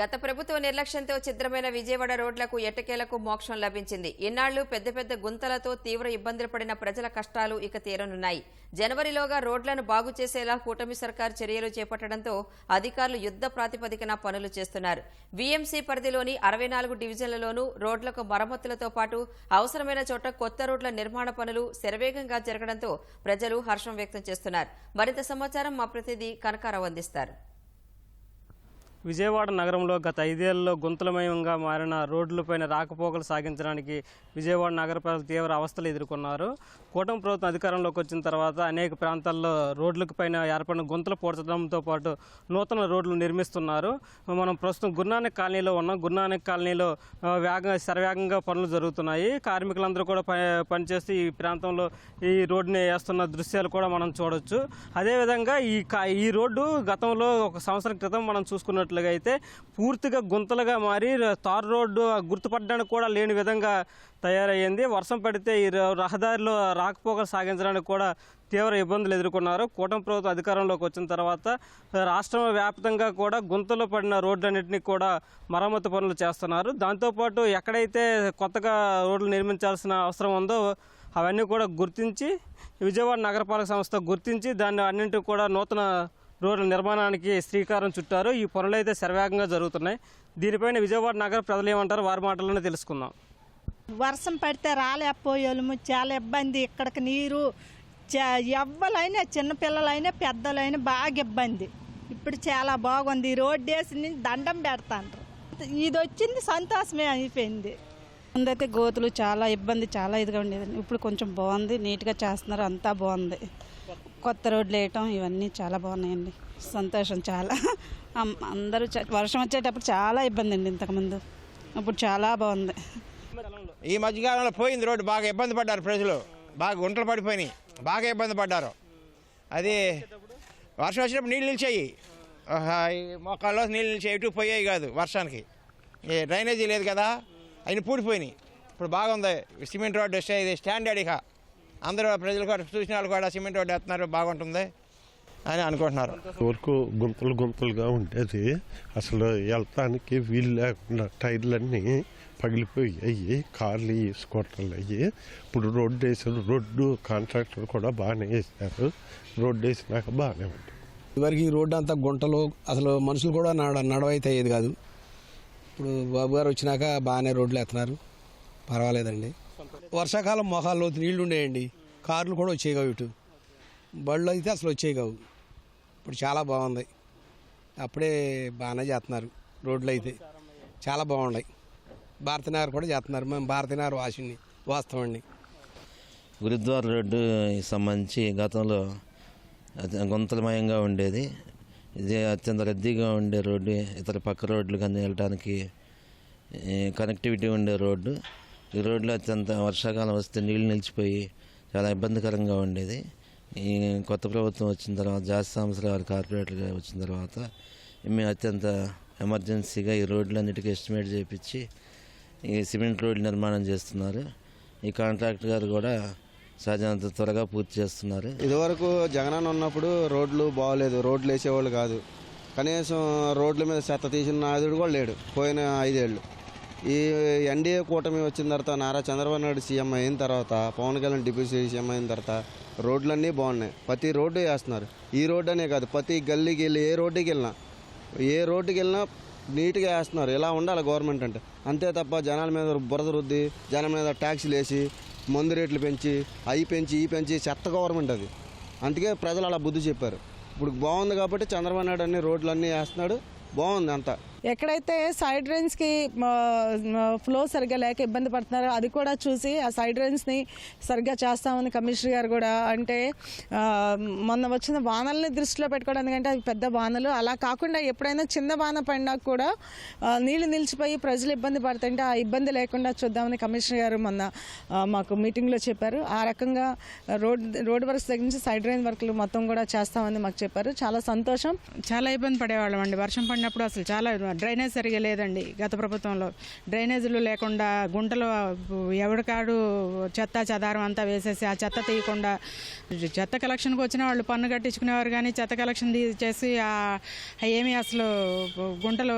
గత ప్రభుత్వ నిర్లక్ష్యంతో ఛిద్రమైన విజయవాడ రోడ్లకు ఎట్టకేలకు మోక్షం లభించింది. ఇన్నాళ్ళు పెద్ద పెద్ద గుంతలతో తీవ్ర ఇబ్బందులు పడిన ప్రజల కష్టాలు ఇక తీరనున్నాయి. జనవరిలోగా రోడ్లను బాగు చేసేలా కూటమి సర్కార్ చర్యలు చేపట్టడంతో అధికారులు యుద్ధ ప్రాతిపదికన పనులు చేస్తున్నారు. వీఎంసీ పరిధిలోని అరవై నాలుగు డివిజన్లలోనూ రోడ్లకు మరమ్మతులతో పాటు అవసరమైన చోట కొత్త రోడ్ల నిర్మాణ పనులు శరవేగంగా జరగడంతో ప్రజలు హర్షం వ్యక్తం చేస్తున్నారు. మరింత సమాచారం మా ప్రతినిధి కనకారావు అందిస్తారు. విజయవాడ నగరంలో గత ఐదేళ్ళలో గుంతలమయంగా మారిన రోడ్లపైన రాకపోకలు సాగించడానికి విజయవాడ నగర ప్రజలు తీవ్ర అవస్థలు ఎదుర్కొన్నారు. కూటమి ప్రభుత్వం అధికారంలోకి వచ్చిన తర్వాత అనేక ప్రాంతాల్లో రోడ్లకు పైన ఏర్పడిన గుంతలు పూడ్చడంతో పాటు నూతన రోడ్లు నిర్మిస్తున్నారు. మనం ప్రస్తుతం గురునానక్ కాలనీలో ఉన్నాం. గురునానక్ కాలనీలో వేగంగా శరవేగంగా పనులు జరుగుతున్నాయి. కార్మికులందరూ కూడా పని పనిచేస్తూ ఈ ప్రాంతంలో ఈ రోడ్డుని వేస్తున్న దృశ్యాలు కూడా మనం చూడవచ్చు అదేవిధంగా ఈ కా ఈ రోడ్డు గతంలో ఒక సంవత్సరం క్రితం మనం చూసుకున్నట్లుగా అయితే పూర్తిగా గుంతలుగా మారి తార్ రోడ్డు గుర్తుపట్టడానికి కూడా లేని విధంగా తయారయ్యింది. వర్షం పడితే ఈ రహదారిలో రాకపోకలు సాగించడానికి కూడా తీవ్ర ఇబ్బందులు ఎదుర్కొన్నారు. కూటమి ప్రభుత్వం అధికారంలోకి వచ్చిన తర్వాత రాష్ట్రం వ్యాప్తంగా కూడా గుంతలు పడిన రోడ్లన్నింటినీ కూడా మరమ్మతు పనులు చేస్తున్నారు. దాంతోపాటు ఎక్కడైతే కొత్తగా రోడ్లు నిర్మించాల్సిన అవసరం ఉందో అవన్నీ కూడా గుర్తించి విజయవాడ నగరపాలక సంస్థ గుర్తించి దాన్ని అన్నింటినీ కూడా నూతన రోడ్ల నిర్మాణానికి శ్రీకారం చుట్టారు. ఈ పనులు అయితే శరవేగంగా జరుగుతున్నాయి. దీనిపైన విజయవాడ నగర ప్రజలు ఏమంటారు? వారి మాటల్లోనే తెలుసుకుందాం. వర్షం పడితే రాలేకపోయేము చాలా ఇబ్బంది. ఇక్కడికి నీరు చ- ఎవ్వలైనా చిన్నపిల్లలైనా పెద్దలైనా బాగా ఇబ్బంది. ఇప్పుడు చాలా బాగుంది. ఈ రోడ్డు వేసి నేను దండం పెడతాండ్రు. ఇది వచ్చింది సంతోషమే అయిపోయింది. ముందైతే గోతులు చాలా ఇబ్బంది చాలా ఇదిగా ఉండేది ఇప్పుడు కొంచెం బాగుంది నీట్గా చేస్తున్నారు అంతా బాగుంది. కొత్త రోడ్లు వేయటం ఇవన్నీ చాలా బాగున్నాయండి. సంతోషం చాలా. అందరూ వర్షం వచ్చేటప్పుడు చాలా ఇబ్బంది అండి ఇంతకుముందు ఇప్పుడు చాలా బాగుంది. ఈ మధ్యకాలంలో పోయింది రోడ్డు బాగా ఇబ్బంది పడ్డారు ప్రజలు. బాగా గుంటలు పడిపోయినాయి. బాగా ఇబ్బంది పడ్డారు. అది వర్షం వచ్చినప్పుడు నీళ్ళు నిలిచాయి. మొక్కల్లో నీళ్ళు నిలిచాయి. ఇటు పోయాయి కాదు వర్షానికి. డ్రైనేజీ లేదు కదా. అయిన పూడిపోయినాయి. ఇప్పుడు బాగుంది. సిమెంట్ రోడ్డు వస్తే ఇది స్టాండర్డ్ ఇక. అందరూ ప్రజలు కూడా చూసిన వాళ్ళు కూడా సిమెంట్ రోడ్డు వేస్తున్నారు బాగుంటుంది అని అనుకుంటున్నారు. వరకు గుంతలు గుంతలుగా ఉండేది. అసలు వెళ్తానికి వీలు లేకుండా టైర్లన్నీ పగిలిపోయాయి కార్లు స్కూటర్లు అయ్యి. ఇప్పుడు రోడ్డు వేసారు రోడ్డు కాంట్రాక్టర్ కూడా బాగానే వేసారు రోడ్డు వేసినాక బాగానే ఉంది. ఇదివరకు ఈ రోడ్డు అంతా గుంటలు అసలు మనుషులు కూడా నడ నడవైతే అయ్యేది కాదు. ఇప్పుడు బాబు గారు వచ్చినాక బాగానే రోడ్లు ఎత్తున్నారు పర్వాలేదండి. వర్షాకాలం మొహాల్లో నీళ్ళు ఉండేయండి కార్లు కూడా వచ్చేవి కావు ఇటు. బళ్ళు అయితే అసలు వచ్చేవి కావు. ఇప్పుడు చాలా బాగుంది. అప్పుడే బాగానే చేస్తున్నారు రోడ్లు అయితే. చాలా బాగున్నాయి భారతీనగర్ కూడా చేస్తున్నారు. మేము భారతీనగర్ వాసిని వాస్తవండి గురుద్వార రోడ్డు సంబంధించి గతంలో గుంతలమయంగా ఉండేది. ఇది అత్యంత రద్దీగా ఉండే రోడ్డు ఇతర పక్క రోడ్లు కానీ వెళ్ళడానికి కనెక్టివిటీ ఉండే రోడ్డు. ఈ రోడ్లో అత్యంత వర్షాకాలం వస్తే నీళ్ళు నిలిచిపోయి చాలా ఇబ్బందికరంగా ఉండేది. ఈ కొత్త ప్రభుత్వం వచ్చిన తర్వాత జాతి సంస్థల వారి కార్పొరేటర్గా వచ్చిన తర్వాత మేము అత్యంత ఎమర్జెన్సీగా ఈ రోడ్లన్నిటికీ ఎస్టిమేట్ చేయించి ఈ సిమెంట్ రోడ్లు నిర్మాణం చేస్తున్నారు. ఈ కాంట్రాక్టర్ గారు కూడా సహజంత త్వరగా పూర్తి చేస్తున్నారు. ఇదివరకు జగనన్న ఉన్నప్పుడు రోడ్లు బాగోలేదు రోడ్లు వేసేవాళ్ళు కాదు. కనీసం రోడ్ల మీద చెత్త తీసిన నాదుడు కూడా లేడు పోయిన ఐదేళ్ళు. ఈ ఎన్డీఏ కూటమి వచ్చిన తర్వాత నారా చంద్రబాబు నాయుడు సీఎం అయిన తర్వాత పవన్ కళ్యాణ్ డిప్యూటీ సీఎం అయిన తర్వాత రోడ్లన్నీ బాగున్నాయి. ప్రతి రోడ్డు వేస్తున్నారు. ఈ రోడ్డు అనే కాదు ప్రతి గల్లీకి వెళ్ళి ఏ రోడ్డుకి వెళ్ళినా ఏ రోడ్డుకి వెళ్ళినా నీట్గా వేస్తున్నారు. ఇలా ఉండాలి గవర్నమెంట్ అంటే. అంతే తప్ప జనాల మీద బురద రుద్ది జనం మీద ట్యాక్సీలు వేసి మందు రేట్లు పెంచి అవి పెంచి ఈ పెంచి చెత్త గవర్నమెంట్ అది. అందుకే ప్రజలు అలా బుద్ధి చెప్పారు. ఇప్పుడు బాగుంది కాబట్టి చంద్రబాబు నాయుడు అన్ని రోడ్లన్నీ వేస్తున్నాడు. బాగుంది అంతా. ఎక్కడైతే సైడ్ డ్రైన్స్కి ఫ్లో సరిగ్గా లేక ఇబ్బంది పడుతున్నారో అది కూడా చూసి ఆ సైడ్ డ్రైన్స్ని సరిగ్గా చేస్తామని కమిషనర్ గారు కూడా అంటే మొన్న వచ్చిన వానల్ని దృష్టిలో పెట్టుకోవడం ఎందుకంటే అవి పెద్ద వానలు. అలా కాకుండా ఎప్పుడైనా చిన్న వాన పడినా కూడా నీళ్ళు నిలిచిపోయి ప్రజలు ఇబ్బంది పడుతుంటే ఆ ఇబ్బంది లేకుండా చూద్దామని కమిషనర్ గారు మొన్న మాకు మీటింగ్లో చెప్పారు. ఆ రకంగా రోడ్ రోడ్ వర్క్స్ దగ్గర నుంచి సైడ్ డ్రైన్ వర్క్లు మొత్తం కూడా చేస్తామని మాకు చెప్పారు. చాలా సంతోషం. చాలా ఇబ్బంది పడేవాళ్ళం అండి వర్షం పడినప్పుడు అసలు చాలా డ్రైనేజ్ సరిగా లేదండి గత ప్రభుత్వంలో. డ్రైనేజీలు లేకుండా గుంటలు ఎవరికాడు చెత్త చెదారం అంతా వేసేసి ఆ చెత్త తీయకుండా చెత్త కలెక్షన్కి వచ్చిన వాళ్ళు పన్ను కట్టించుకునేవారు కానీ చెత్త కలెక్షన్ చేసి ఆ ఏమీ అసలు గుంటలు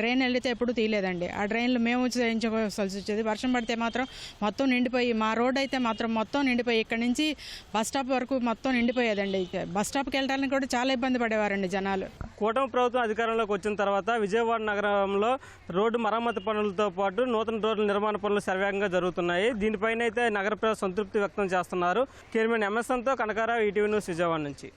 డ్రైన్ వెళ్ళితే ఎప్పుడు తీయలేదండి. ఆ డ్రైన్లు మేము చేయించుకోవాల్సి వచ్చేది వర్షం పడితే మాత్రం మొత్తం నిండిపోయి మా రోడ్ అయితే మాత్రం మొత్తం నిండిపోయి ఇక్కడ నుంచి బస్ స్టాప్ వరకు మొత్తం నిండిపోయేదండి. బస్ స్టాప్కి వెళ్ళడానికి కూడా చాలా ఇబ్బంది పడేవారండి జనాలు. కూటమి ప్రభుత్వం అధికారంలోకి వచ్చిన తర్వాత విజయవాడ విజయవాడ నగరంలో రోడ్డు మరమ్మతు పనులతో పాటు నూతన రోడ్ల నిర్మాణ పనులు సర్వేగంగా జరుగుతున్నాయి. దీనిపైన అయితే నగర ప్రజలు సంతృప్తి వ్యక్తం చేస్తున్నారు. చైర్మన్ ఎంఎస్ఎన్తో కనకారావు ఈటీవీ న్యూస్ విజయవాడ నుంచి.